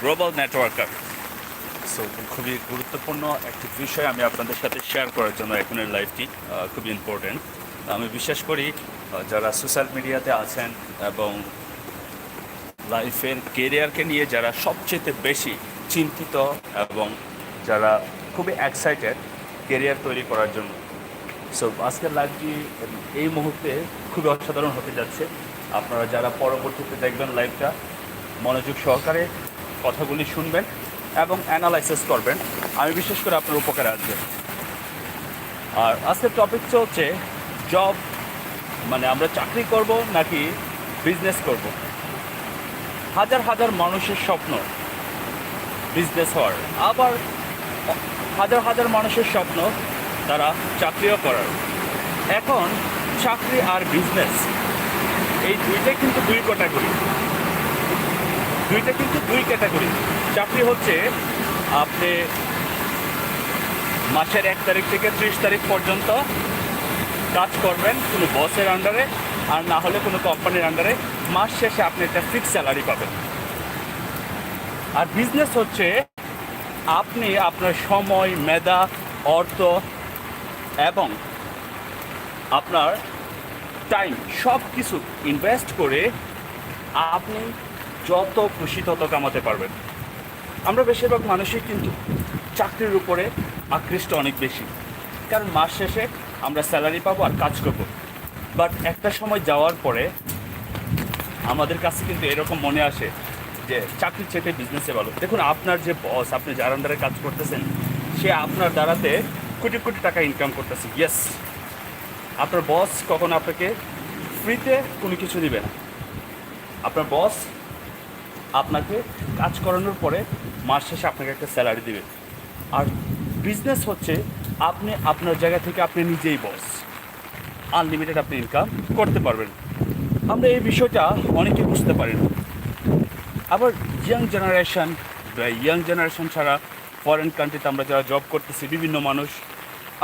Global networker so খুবই গুরুত্বপূর্ণ একটি বিষয় আমি আপনাদের সাথে শেয়ার করার জন্য এখনের লাইভটি আহ, খুবই ইম্পর্টেন্ট আমি বিশ্বাস করি যারা সোশ্যাল মিডিয়াতে আছেন এবং লাইফের কেরিয়ারকে নিয়ে যারা সবচেয়ে বেশি চিন্তিত এবং যারা খুবই এক্সাইটেড কেরিয়ার তৈরি করার জন্য। সো আজকের লাইভটি এই মুহূর্তে খুবই অসাধারণ হতে যাচ্ছে। আপনারা যারা পরবর্তীতে দেখবেন লাইভটা মনোযোগ সহকারে কথাগুলি শুনবেন এবং অ্যানালাইসিস করবেন। আমি বিশেষ করে আপনার উপকারে আসবে। আর আজকের টপিকটা হচ্ছে জব মানে আমরা চাকরি করব নাকি বিজনেস করব? হাজার হাজার মানুষের স্বপ্ন বিজনেস হওয়ার। আবার হাজার হাজার মানুষের স্বপ্ন তারা চাকরিও করার। এখন চাকরি আর বিজনেস এই দুইটাই কিন্তু দুই ক্যাটাগরি দুইটা কিন্তু দুই ক্যাটাগরি। চাকরি হচ্ছে আপনি মাসের এক তারিখ থেকে ত্রিশ তারিখ পর্যন্ত কাজ করবেন কোনো বসের আন্ডারে আর না হলে কোনো কোম্পানির আন্ডারে মাস শেষে আপনি একটা ফিক্স স্যালারি পাবেন। আর বিজনেস হচ্ছে আপনি আপনার সময়, মেধা, অর্থ এবং আপনার টাইম সব কিছু ইনভেস্ট করে আপনি যত খুশি তত কামাতে পারবেন। আমরা বেশিরভাগ মানুষই কিন্তু চাকরির উপরে আকৃষ্ট অনেক বেশি। কারণ মাস শেষে আমরা স্যালারি পাবো আর কাজ করব। বাট একটা সময় যাওয়ার পরে আমাদের কাছে কিন্তু এরকম মনে আসে যে চাকরির চেপে বিজনেসে ভালো। দেখুন, আপনার যে বস আপনি যার আন্ডারে কাজ করতেছেন, সে আপনার দ্বারাতে কোটি কোটি টাকা ইনকাম করতেছে। ইয়েস আপনার বস কখনো আপনাকে ফ্রিতে কোনো কিছু দিবে না। আপনার বস আপনাকে কাজ করানোর পরে মাস শেষে আপনাকে একটা স্যালারি দিবে। আর বিজনেস হচ্ছে আপনি আপনার জায়গা থেকে আপনি নিজেই বস আনলিমিটেড আপনি ইনকাম করতে পারবেন। আমরা এই বিষয়টা অনেকে বুঝতে পারি না। আবার ইয়াং জেনারেশন ইয়াং জেনারেশন ছাড়া ফরেন কান্ট্রিতে আমরা যারা জব করতেছি, বিভিন্ন মানুষ,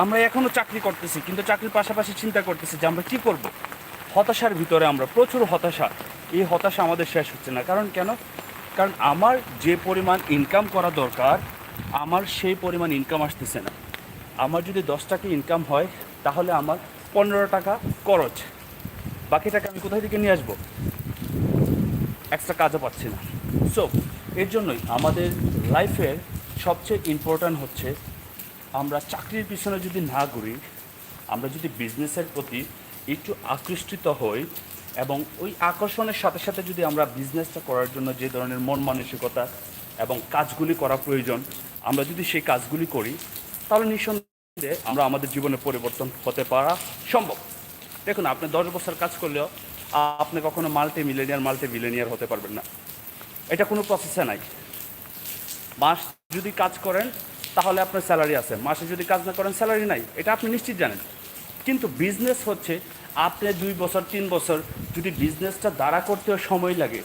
আমরা এখনও চাকরি করতেছি, কিন্তু চাকরির পাশাপাশি চিন্তা করতেছি যে আমরা কী করব? হতাশার ভিতরে আমরা প্রচুর হতাশা। এই হতাশা আমাদের শেষ হচ্ছে না। কারণ কেন? কারণ আমার যে পরিমাণ ইনকাম করা দরকার, আমার সেই পরিমাণ ইনকাম আসতেছে না। আমার যদি দশ টাকা ইনকাম হয়, তাহলে আমার পনেরো টাকা খরচ। বাকি টাকা আমি কোথায় থেকে নিয়ে আসব? এক্সট্রা কাজও পাচ্ছি না। সো এর জন্যই আমাদের লাইফের সবচেয়ে ইম্পর্ট্যান্ট হচ্ছে, আমরা চাকরির পিছনে যদি না ঘুরি, আমরা যদি বিজনেসের প্রতি একটু আকৃষ্টিত হই এবং ওই আকর্ষণের সাথে সাথে যদি আমরা বিজনেসটা করার জন্য যে ধরনের মন মানসিকতা এবং কাজগুলি করা প্রয়োজন, আমরা যদি সেই কাজগুলি করি, তাহলে নিঃসন্দেহে আমরা আমাদের জীবনে পরিবর্তন হতে পারা সম্ভব। দেখুন, আপনি দশ বছর কাজ করলেও আপনি কখনো মাল্টি মিলেনিয়ার মাল্টি মিলেনিয়ার হতে পারবেন না। এটা কোনো প্রসেসে নাই। মাস যদি কাজ করেন, তাহলে আপনার স্যালারি আছে। মাসে যদি কাজ না করেন স্যালারি নাই। এটা আপনি নিশ্চিত জানেন। কিন্তু বিজনেস হচ্ছে আপনি দুই বছর, তিন বছর যদি বিজনেসটা দাঁড়া করতেও সময় লাগে,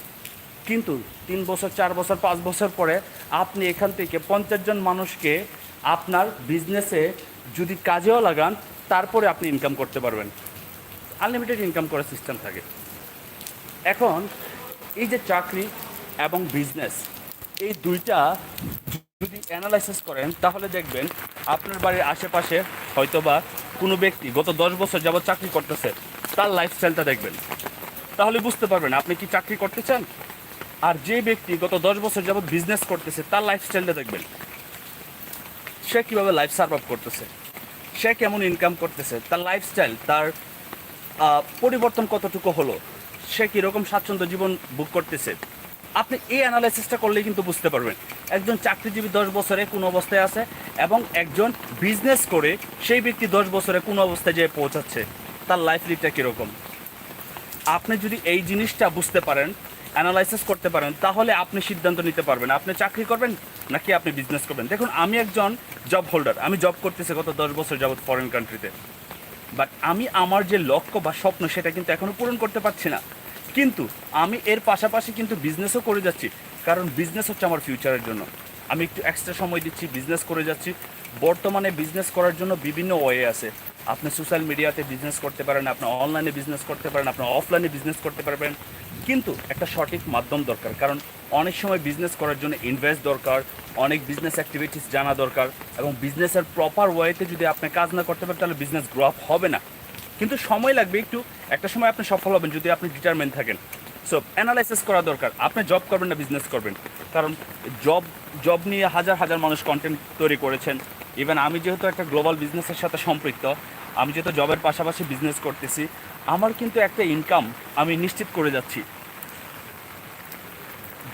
কিন্তু তিন বছর, চার বছর, পাঁচ বছর পরে আপনি এখান থেকে পঞ্চাশ জন মানুষকে আপনার বিজনেসে যদি কাজেও লাগান, তারপরে আপনি ইনকাম করতে পারবেন। আনলিমিটেড ইনকাম করার সিস্টেম থাকে। এখন এই যে চাকরি এবং বিজনেস এই দুইটা যদি অ্যানালাইসিস করেন, তাহলে দেখবেন আপনার বাড়ির আশেপাশে হয়তোবা কোনো ব্যক্তি গত দশ বছর যাবত চাকরি করতেছে, তার লাইফস্টাইলটা দেখবেন। তাহলে বুঝতে পারবেন, আপনি কি চাকরি করতে চান? আর যে ব্যক্তি গত দশ বছর যাবত বিজনেস করতেছে, তার লাইফস্টাইলটা দেখবেন। সে কীভাবে লাইফ সার্ভ করতেছে? সে কেমন ইনকাম করতেছে? তার লাইফস্টাইল তার পরিবর্তন কতটুকু হলো? সে কীরকম স্বাচ্ছন্দ্য জীবন বুক করতেছে? আপনি এই অ্যানালাইসিসটা করলেই কিন্তু বুঝতে পারবেন। একজন চাকরিজীবী দশ বছরে কোন অবস্থায় আছে এবং একজন বিজনেস করে সেই ব্যক্তি দশ বছরে কোন অবস্থায় যেয়ে পৌঁছাচ্ছে, তার লাইফ লিডটা কীরকম? আপনি যদি এই জিনিসটা বুঝতে পারেন অ্যানালাইসিস করতে পারেন, তাহলে আপনি সিদ্ধান্ত নিতে পারবেন। আপনি চাকরি করবেন নাকি আপনি বিজনেস করবেন? দেখুন, আমি একজন জব হোল্ডার আমি জব করতেছি গত দশ বছর যাবৎ ফরেন কান্ট্রিতে বাট আমি আমার যে লক্ষ্য বা স্বপ্ন, সেটা কিন্তু এখনও পূরণ করতে পারছি না। কিন্তু আমি এর পাশাপাশি কিন্তু বিজনেসও করে যাচ্ছি, কারণ বিজনেস হচ্ছে আমার ফিউচারের জন্য। আমি একটু এক্সট্রা সময় দিচ্ছি বিজনেস করে যাচ্ছি। বর্তমানে বিজনেস করার জন্য বিভিন্ন ওয়ে আছে। আপনি সোশ্যাল মিডিয়াতে বিজনেস করতে পারেন, আপনি অনলাইনে বিজনেস করতে পারেন, আপনি অফলাইনে বিজনেস করতে পারবেন। কিন্তু একটা সঠিক মাধ্যম দরকার, কারণ অনেক সময় বিজনেস করার জন্য ইনভেস্ট দরকার, অনেক বিজনেস অ্যাক্টিভিটিস জানা দরকার এবং বিজনেসের প্রপার ওয়েতে যদি আপনি কাজ না করতে পারেন, তাহলে বিজনেস গ্রো আপ হবে না। কিন্তু সময় লাগবে একটু, একটা সময় আপনি সফল হবেন যদি আপনি ডিটারমেন্ট থাকেন। সো অ্যানালাইসিস করা দরকার। আপনি জব করবেন না বিজনেস করবেন। কারণ জব জব নিয়ে হাজার হাজার মানুষ কন্টেন্ট তৈরি করেছেন। ইভেন আমি যেহেতু একটা গ্লোবাল বিজনেসের সাথে সম্পৃক্ত, আমি যেহেতু জবের পাশাপাশি বিজনেস করতেছি, আমার কিন্তু একটা ইনকাম আমি নিশ্চিত করে যাচ্ছি।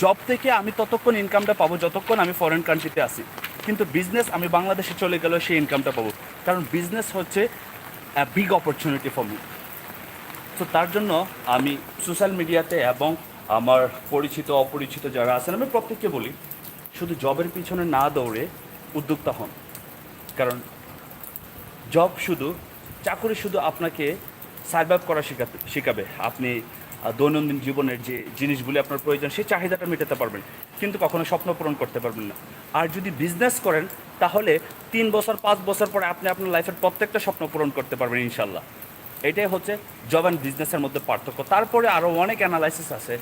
জব থেকে আমি ততক্ষণ ইনকামটা পাবো, যতক্ষণ আমি ফরেন কান্ট্রিতে আসি কিন্তু বিজনেস আমি বাংলাদেশে চলে গেলেও সেই ইনকামটা পাবো। কারণ বিজনেস হচ্ছে বিগ অপরচুনিটি ফর মি তো তার জন্য আমি সোশ্যাল মিডিয়াতে এবং আমার পরিচিত, অপরিচিত যারা আছেন, আমি প্রত্যেককে বলি, শুধু জবের পিছনে না দৌড়ে উদ্যোক্তা হন। কারণ জব শুধু, চাকরি শুধু আপনাকে সার্ভাইভ করা শেখাতে, শেখাবে। আপনি দৈনন্দিন জীবনের যে জিনিসগুলি আপনার প্রয়োজন, সেই চাহিদাটা মেটাতে পারবেন। কিন্তু কখনো স্বপ্ন পূরণ করতে পারবেন না। আর যদি বিজনেস করেন তাহলে তিন বছর, পাঁচ বছর পরে আপনি আপনার লাইফের প্রত্যেকটা স্বপ্ন পূরণ করতে পারবেন ইনশাল্লাহ। এটাই হচ্ছে জব অ্যান্ড বিজনেসের মধ্যে পার্থক্য। তারপরে আরও অনেক অ্যানালাইসিস আছে।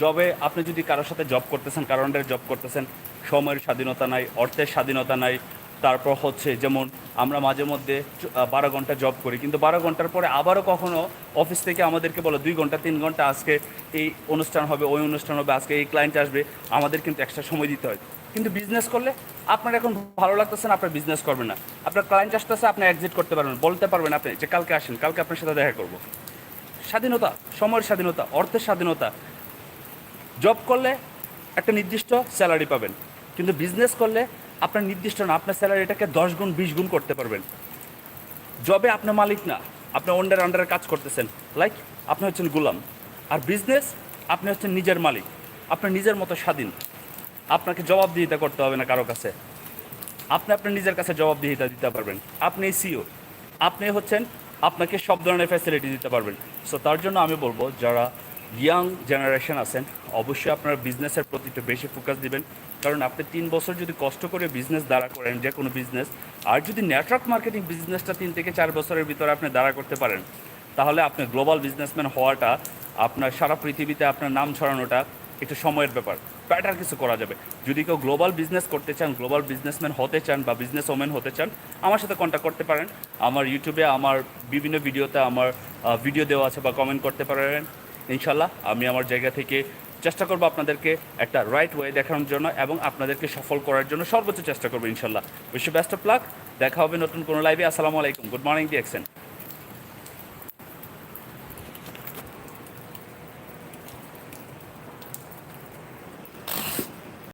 জবে আপনি যদি কারোর সাথে জব করতেছেন কারোর জব করতেছেন, সময়ের স্বাধীনতা নাই, অর্থের স্বাধীনতা নাই তারপর হচ্ছে যেমন আমরা মাঝে মধ্যে বারো ঘণ্টা জব করি, কিন্তু বারো ঘণ্টার পরে আবারও কখনো অফিস থেকে আমাদেরকে বলো, দুই ঘণ্টা, তিন ঘণ্টা, আজকে এই অনুষ্ঠান হবে, ওই অনুষ্ঠান হবে, আজকে এই ক্লায়েন্ট আসবে। আমাদের কিন্তু এক্সট্রা সময় দিতে হয়। কিন্তু বিজনেস করলে আপনার এখন ভালো লাগতেছে না, আপনার বিজনেস করবেন না। আপনার ক্লায়েন্ট আসতেছে, আপনি এক্সিট করতে পারবেন বলতে পারবেন আপনি যে, কালকে আসেন, কালকে আপনার সাথে দেখা করব। স্বাধীনতা, সময়ের স্বাধীনতা, অর্থের স্বাধীনতা। জব করলে একটা নির্দিষ্ট স্যালারি পাবেন। কিন্তু বিজনেস করলে আপনার নির্দিষ্ট না, আপনার স্যালারিটাকে দশ গুণ, বিশ গুণ করতে পারবেন। জবে আপনার মালিক না আপনার অন্ডার আন্ডারে কাজ করতেছেন। লাইক আপনি হচ্ছেন গোলাম। আর বিজনেস আপনি হচ্ছেন নিজের মালিক। আপনার নিজের মতো স্বাধীন। আপনাকে জবাবদিহিতা করতে হবে না কারও কাছে। আপনি আপনার নিজের কাছে জবাবদিহিতা দিতে পারবেন। আপনি সিও আপনি হচ্ছেন, আপনাকে সব ধরনের ফ্যাসিলিটি দিতে পারবেন। সো তার জন্য আমি বলব, যারা ইয়াং জেনারেশন আছেন অবশ্যই আপনার বিজনেসের প্রতি একটু বেশি ফোকাস দিবেন। কারণ আপনি তিন বছর যদি কষ্ট করে বিজনেস দাঁড়া করেন, যে কোনো বিজনেস আর যদি নেটওয়ার্ক মার্কেটিং বিজনেসটা তিন থেকে চার বছরের ভিতরে আপনি দাঁড়া করতে পারেন, তাহলে আপনি গ্লোবাল বিজনেসম্যান হওয়াটা, আপনার সারা পৃথিবীতে আপনার নাম ছড়ানোটা একটু সময়ের ব্যাপার। ব্যাটার কিছু করা যাবে। যদি কেউ গ্লোবাল বিজনেস করতে চান গ্লোবাল বিজনেসম্যান হতে চান বা বিজনেস ওমেন হতে চান, আমার সাথে কন্ট্যাক্ট করতে পারেন। আমার ইউটিউবে আমার বিভিন্ন ভিডিওতে আমার ভিডিও দেওয়া আছে বা কমেন্ট করতে পারেন। ইনশাল্লাহ আমি আমার জায়গা থেকে চেষ্টা করব আপনাদেরকে একটা রাইট ওয়ে দেখানোর জন্য এবং আপনাদেরকে সফল করার জন্য সর্বোচ্চ চেষ্টা করব, ইনশাল্লাহ। বিশ্ব বেস্ট অফ লাক দেখা হবে নতুন কোনো লাইভে আসসালামু আলাইকুম। গুড মর্নিং দি এক্সেন